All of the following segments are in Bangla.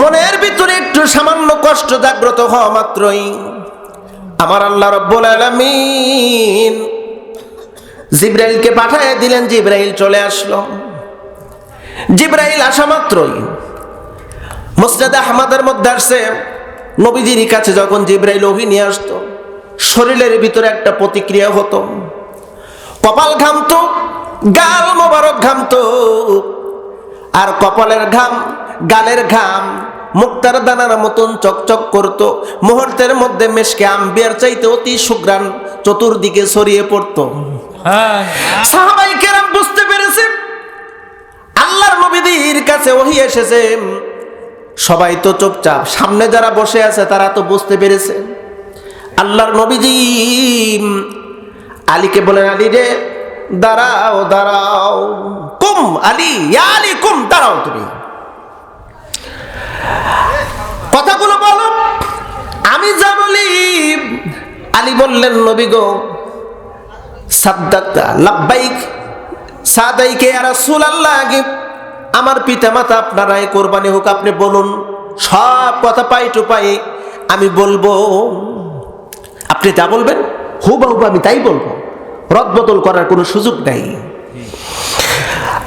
মনের ভিতরে একটু সামান্য কষ্ট জাগ্রত হওয়া মাত্রই আমার আল্লাহ রব্বুল আলামিন জিব্রাইলকে পাঠিয়ে দিলেন, জিব্রাইল চলে আসলো। জিব্রাইল আসা মাত্রই। মুসনাদ আহমদের মধ্যে আসছে। নবীজির কাছে যখন জিব্রাইল ওহি নিয়ে আসতো, শরীরের ভিতরে একটা প্রতিক্রিয়া হতো। কপাল ঘামতো, গাল মোবারক ঘামতো। আর কপালের ঘাম গালের ঘাম মুক্তার দানার মতন চকচক করত। মুহূর্তের মধ্যে মেশকে আম্বিয়ার চাইতে অতি সুগ্রাণ চতুর্দিকে ছড়িয়ে পড়তো। হ্যাঁ। সাহাবাই কেরাম বুঝতে পেরেছে আল্লাহর নবীদের কাছে ওহি এসেছে। সবাই তো চুপচাপ সামনে যারা বসে আছে তারা তো বুঝতে পেরেছে। আল্লাহর নবীজি আলীকে বলেন আলী রে দাঁড়াও দাঁড়াও। কুম আলী আলী কুম দাঁড়াও তুমি। কথাগুলো বলো। আমি যা বলি, আলী বললেন, নবী গো সাদাইকে আর রাসূল আল্লাহ আমার পিতা মাতা আপনারাই কোরবানি হোক, আপনি বলুন, সব কথা পাই টু পাই, আমি বলব, আপনি যা বলবেন, হুবাহুব আমি তাই বলব। রদ বদল করার কোনো সুযোগ নাই।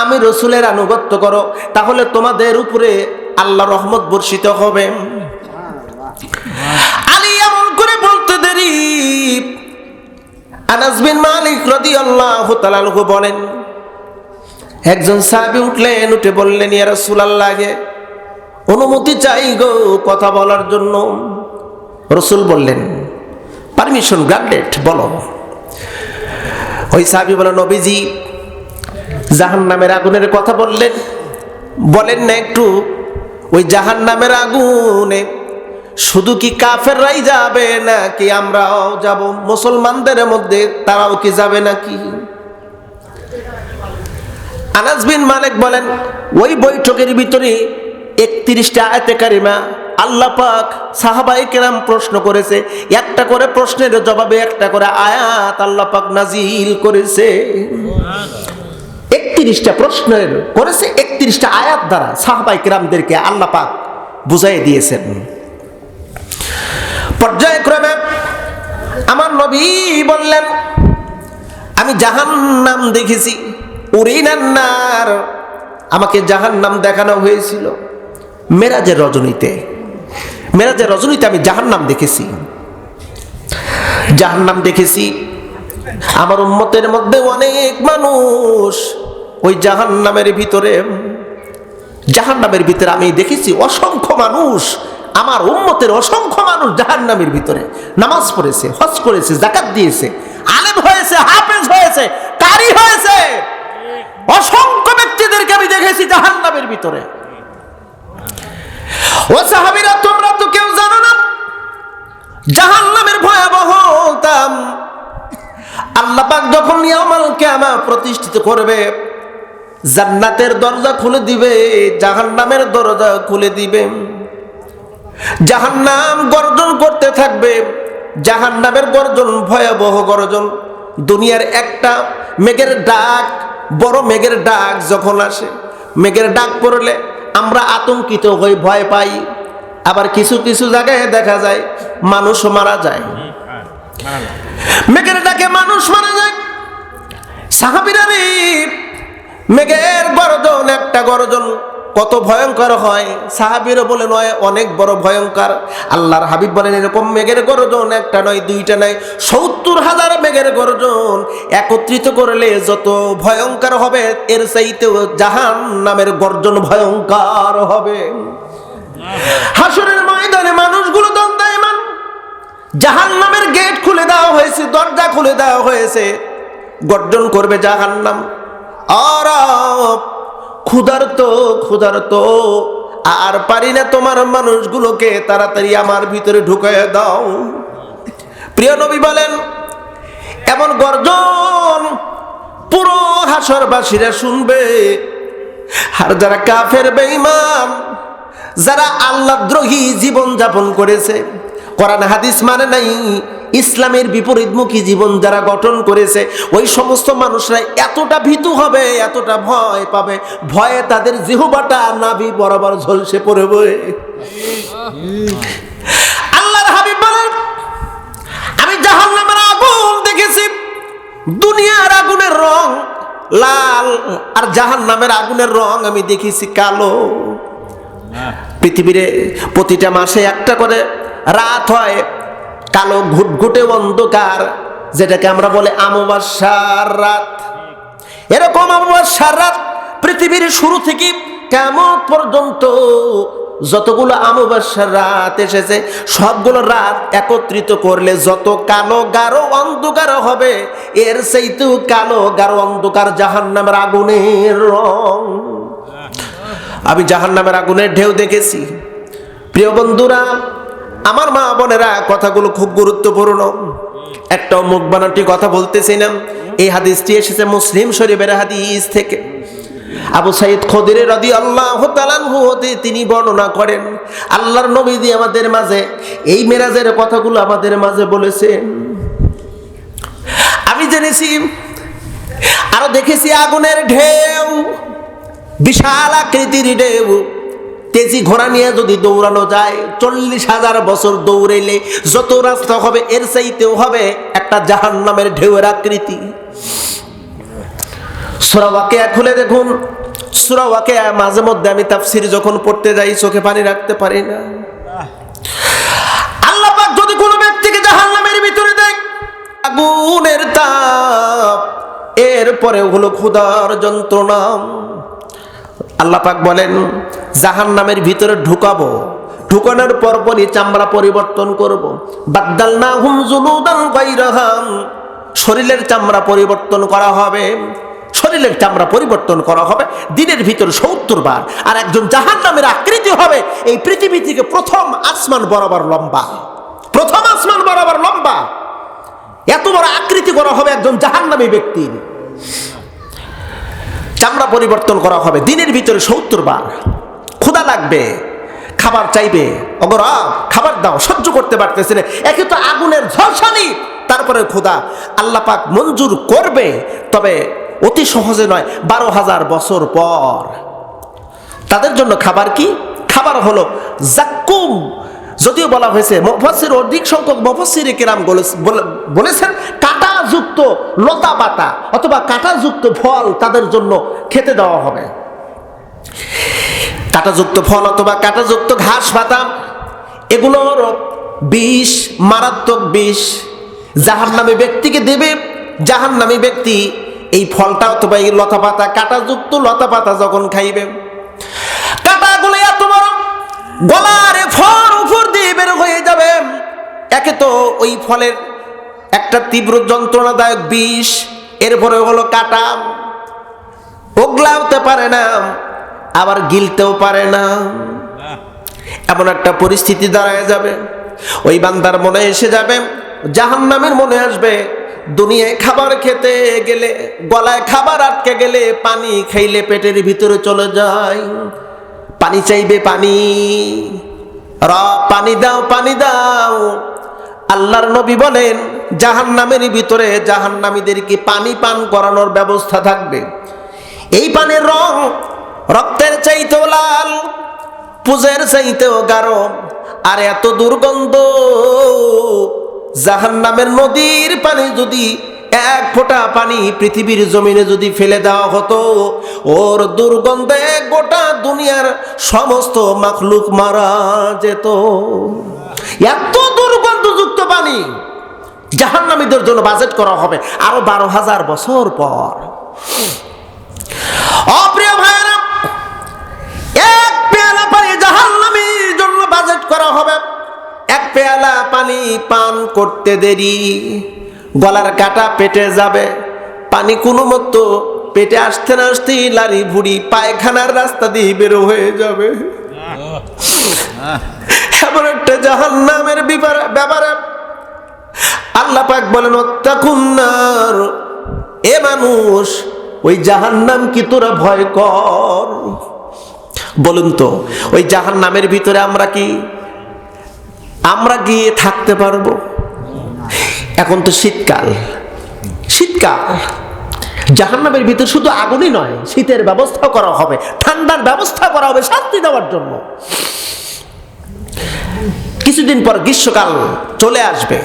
আমি রসুলের আনুগত্য করো, তাহলে তোমাদের উপরে আল্লাহ রহমত বর্ষিত হবে। আলী এমন করে বলতে দেরি। আনাস বিন মালিক রাদিয়াল্লাহু তাআলা আনহু বলেন, একজন সাহাবী উঠলেন, উঠে বললেন, ইয়া রাসূলুল্লাহকে অনুমতি চাই গো কথা বলার জন্য। রসুল বললেন পারমিশন গ্রান্টেড বলো। ওই সাহাবী বলেন নবীজি জাহান নামের আগুনের কথা বললেন। বলেন না একটু, ওই জাহান নামের আগুনে শুধু কি কাফেররাই যাবে নাকি আমরাও যাব? মুসলমানদের মধ্যে তারাও কি যাবে নাকি? আনাস বিন মালিক বলেন, ওই বৈঠকের ভিতরে একত্রিশটা আয়তে কারিমা আল্লাহ পাক সাহাবাই কেরাম প্রশ্ন করেছে। একটা করে প্রশ্নের জবাবে একটা করে আয়াত আল্লাহ পাক নাজিল করেছে। একত্রিশটা প্রশ্নের করেছে, একত্রিশটা আয়াত দ্বারা সাহাবাই কেরামদেরকে আল্লাহ পাক বুঝাই দিয়েছেন। পর্যায়ক্রমে আমার নবী বললেন, আমি জাহান নাম দেখেছি, উরিনান্নার, আমাকে জাহান নাম দেখানো হয়েছিল মেরাজের রজনীতে। মেরাজের রজনীতে আমি জাহান নাম দেখেছি। জাহান নাম দেখেছি আমার উম্মতের মধ্যে অনেক মানুষ ওই জাহান নামের ভিতরে জাহান নামের ভিতরে আমি দেখেছি অসংখ্য মানুষ, আমার উম্মতের অসংখ্য মানুষ জাহান নামের ভিতরে। নামাজ পড়েছে, হজ করেছে জাকাত দিয়েছে, আলেম হয়েছে, হাফেজ হয়েছে, কারি হয়েছে। অসংখ্য ব্যক্তিদেরকে আমি দেখেছি জাহান নামের ভিতরে। ও সাহাবিরা তোমরা তো কেউ জানো না জাহান আল্লাহ পাক যখন ইয়ামাল কিয়ামা প্রতিষ্ঠিত করবে, জান্নাতের দরজা খুলে দিবে, জাহান্নামের দরজা খুলে দিবে। জাহান্নাম গর্জন করতে থাকবে, জাহান্নামের গর্জন ভয়াবহ গর্জন। দুনিয়ার একটা মেঘের ডাক, বড় মেঘের ডাক যখন আসে, মেঘের ডাক পড়লে আমরা আতঙ্কিত হই ভয় পাই। আবার কিছু কিছু জায়গায় দেখা যায় মানুষও মারা যায়। মেঘের ডাকে মানুষ মারা যায়। সাহাবিরা মেঘের গর্জন, একটা গর্জন কত ভয়ঙ্কর হয়। সাহাবিরও বলে, নয়, অনেক বড় ভয়ঙ্কর। আল্লাহর হাবিব বলেন, এরকম মেঘের গর্জন, একটা নয়, দুইটা নয়, সত্তর হাজার মেঘের গর্জন। একত্রিত করলে যত ভয়ঙ্কর হবে, এর চাইতেও জাহান নামের গর্জন ভয়ঙ্কর হবে। হাসুরের ময়দানে দন্দায়মান জাহান নামের গেট খুলে দেওয়া হয়েছে, দরজা খুলে দেওয়া হয়েছে। গর্জন করবে জাহান নাম আর ক্ষুধার্ত ক্ষুধার্ত। আর পারি না তোমার মানুষগুলোকে তাড়াতাড়ি আমার ভিতরে ঢুকাইয়া দাও। প্রিয় নবী বলেন, এমন গর্জন পুরো হাসরবাসীরা শুনবে। আর যারা কাফের, বেঈমান, যারা আল্লাহ দ্রোহী জীবন যাপন করেছে কোরআন হাদিস মানে নাই, ইসলামের বিপরীতমুখী জীবন যারা গঠন করেছে, ওই সমস্ত মানুষরা এতটা ভীতু হবে, এতটা ভয় পাবে, ভয়ে তাদের জিহবাটা নাভি বরাবর ঝলসে পড়বে। আল্লাহর হাবিব বলেন, আমি জাহান্নামের আগুন দেখেছি, দুনিয়ার আগুনের রং লাল, আর জাহান্নামের আগুনের রং আমি দেখেছি কালো। পৃথিবীরে প্রতিটা মাসে একটা করে রাত হয়, কালো ঘুটঘুটে অন্ধকার, যেটাকে আমরা বলে আমাবাসার রাত। এরকম আমাবাসার রাত পৃথিবীর শুরু থেকে কেমন পর্যন্ত যতগুলো আমাবাসার রাত এসেছে, সবগুলো রাত একত্রিত করলে যত কালো গাঢ় অন্ধকার হবে, এর সেইতেও কালো গাঢ় অন্ধকার জাহান্নামের আগুনের রং। আমি জাহান নামের আগুনের ঢেউ দেখেছি। প্রিয় বন্ধুরা আমার মা বোনেরা কথাগুলো খুব গুরুত্বপূর্ণ। একটা মুখ বানাটি কথা বলতেছি না। এই হাদিসটি এসেছে মুসলিম শরীফের হাদিস থেকে। আবু সাইদ খদিরে রদি আল্লাহ হতে তিনি বর্ণনা করেন, আল্লাহর নবী দিয়ে আমাদের মাঝে, এই মেরাজের কথাগুলো আমাদের মাঝে বলেছেন। আমি জেনেছি, আরও দেখেছি আগুনের ঢেউ, বিশাল আকৃতির ঢেউ। তেজি ঘোড়া নিয়ে যদি দৌড়ানো যায়, চল্লিশ হাজার বছর দৌড়েলে যত রাস্তা হবে, এর চাইতেও হবে একটা জাহান নামের ঢেউয়ের আকৃতি। সুরাওয়াকে খুলে দেখুন। সুরাওয়াকে মাঝে মধ্যে আমি তাফসির যখন পড়তে যাই, চোখে পানি রাখতে পারি না। আল্লাহ যদি কোনো ব্যক্তিকে জাহান নামের ভিতরে দেয়, আগুনের তাপ এরপরে হলো ক্ষুধার যন্ত্রণা। আল্লাহ পাক বলেন জাহান নামের ভিতরে ঢুকাবো, ঢুকানোর পর পরপরই চামড়া পরিবর্তন করব। বাদ্দাল না হুম জুলুদান শরীরের চামড়া পরিবর্তন করা হবে, শরীরের চামড়া পরিবর্তন করা হবে, দিনের ভিতর সত্তর বার। আর একজন জাহান নামের আকৃতি হবে, এই পৃথিবী থেকে প্রথম আসমান বরাবর লম্বা। প্রথম আসমান বরাবর লম্বা। এত বড় আকৃতি করা হবে একজন জাহান্নামী ব্যক্তির। চামড়া পরিবর্তন করা হবে, দিনের ভিতরে সত্তর বার। ক্ষুধা লাগবে, খাবার চাইবে অগরা খাবার দাও, সহ্য করতে পারতেছে না। একে তো আগুনের ঝলসানি, তারপরে ক্ষুধা। আল্লাহ পাক মঞ্জুর করবে, তবে অতি সহজে নয়, বারো হাজার বছর পর। তাদের জন্য খাবার কি? খাবার হলো জাক্কুম যদিও বলা হয়েছে মফসির অধিক সংখ্যক মফসির কেরাম বলেছেন, কাঁটাযুক্ত লতা পাতা অথবা কাঁটাযুক্ত ফল তাদের জন্য খেতে দেওয়া হবে। কাঁটাযুক্ত ফল অথবা কাঁটাযুক্ত ঘাস পাতা এগুলোর বিষ, মারাত্মক বিষ জাহান নামে ব্যক্তিকে দেবে জাহান নামে ব্যক্তি এই ফলটা অথবা এই লতা পাতা কাঁটাযুক্ত লতা পাতা যখন খাইবে, কাঁটাগুলো এত বড়, গলার একে তো ওই ফলের একটা তীব্র যন্ত্রণাদায়ক বিষ এরপরে হলো কাটা, ওগলাতে পারে না, আবার গিলতেও পারে না। এমন একটা পরিস্থিতি দাঁড়ায় যাবে, ওই বান্দার মনে এসে যাবে জাহান নামের মনে আসবে, দুনিয়ায় খাবার খেতে গেলে, গলায় খাবার আটকে গেলে পানি খাইলে পেটের ভিতরে চলে যায়। পানি চাইবে পানি র পানি দাও পানি দাও আল্লাহর নবী বলেন জাহান নামের ভিতরে জাহান নামীদেরকে পানি পান করানোর ব্যবস্থা থাকবে। এই পানির রং রক্তের চাইতেও লাল, পুজের চাইতেও গাঢ়, আর এত দুর্গন্ধ। জাহান নামের নদীর পানি যদি এক ফোঁটা পানি পৃথিবীর জমিনে যদি ফেলে দেওয়া হতো, ওর দুর্গন্ধে গোটা দুনিয়ার সমস্ত মাখলুক মারা যেত। এত পানি জাহান্নামীদের জন্য বাজেট করা হবে আরও বারো হাজার বছর পর। অপ্রিয় ভাইয়েরা এক পেয়ালা পানি জাহান্নামীর জন্য বাজেট করা হবে। এক পেয়ালা পানি পান করতে দেরি গলার কাটা পেটে যাবে। পানি কোনো মতো পেটে আসতে না আসতেই লারি ভুড়ি পায়খানার রাস্তা দিয়ে বেরো হয়ে যাবে। এমন একটা জাহান নামের ব্যাপারে। আল্লাহ পাক বলেন অত্যাকুন্নার এ মানুষ, ওই জাহান্নাম কি তোরা ভয় কর? বলুন তো, ওই জাহান নামের ভিতরে আমরা কি? আমরা গিয়ে থাকতে পারব? এখন তো শীতকাল। শীতকাল। জাহান্নামের ভিতরে শুধু আগুনই নয়, শীতের ব্যবস্থা করা হবে, ঠান্ডার ব্যবস্থা করা হবে শাস্তি দেওয়ার জন্য। কিছুদিন পর গ্রীষ্মকাল চলে আসবে।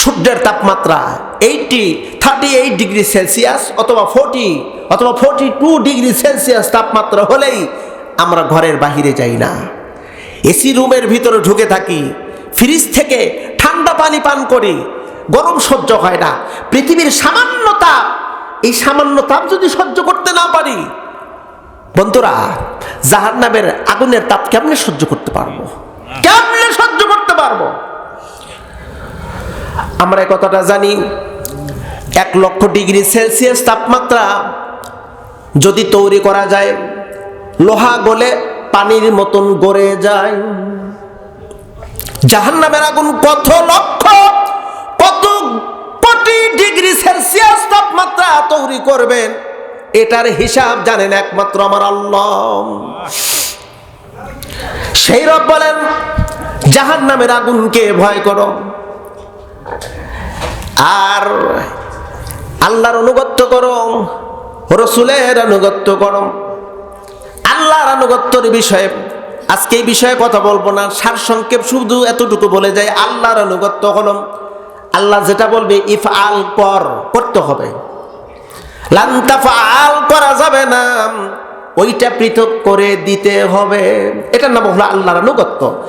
সূর্যের তাপমাত্রা eighty thirty eight degree Celsius অথবা ফোর্টি অথবা ফোর্টি টু ডিগ্রি সেলসিয়াস তাপমাত্রা হলেই আমরা ঘরের বাহিরে যাই না। এসি রুমের ভিতরে ঢুকে থাকি ফ্রিজ থেকে ঠান্ডা পানি পান করি গরম সহ্য হয় না। পৃথিবীর সামান্য তাপ এই সামান্য তাপ যদি সহ্য করতে না পারি বন্ধুরা জাহান্নামের আগুনের তাপ কেমনে সহ্য করতে পারব? কেমনে সহ্য করতে পারব? আমরা কথাটা জানি, এক লক্ষ ডিগ্রি সেলসিয়াস তাপমাত্রা যদি তৈরি করা যায়, লোহা গলে পানির মতন গড়ে যায়। জাহান্নামের আগুন কত লক্ষ, কত কোটি ডিগ্রি সেলসিয়াস তাপমাত্রা তৈরি করবেন এটার হিসাব জানেন একমাত্র আমার আল্লাহ। সেই রব বলেন জাহান নামের আগুনকে ভয় করো। আর আল্লাহর অনুগত্য করো, রসুলের অনুগত্য করো। আল্লাহর আনুগত্যর বিষয়ে আজকে এই বিষয়ে কথা বলব না। সার সংক্ষেপ শুধু এতটুকু বলে যায় আল্লাহর আনুগত্য হল আল্লাহ যেটা বলবে ইফ আল কর, করতে হবে। আল করা যাবে না, ওইটা পৃথক করে দিতে হবে। এটার নাম হলো আল্লাহর আনুগত্য।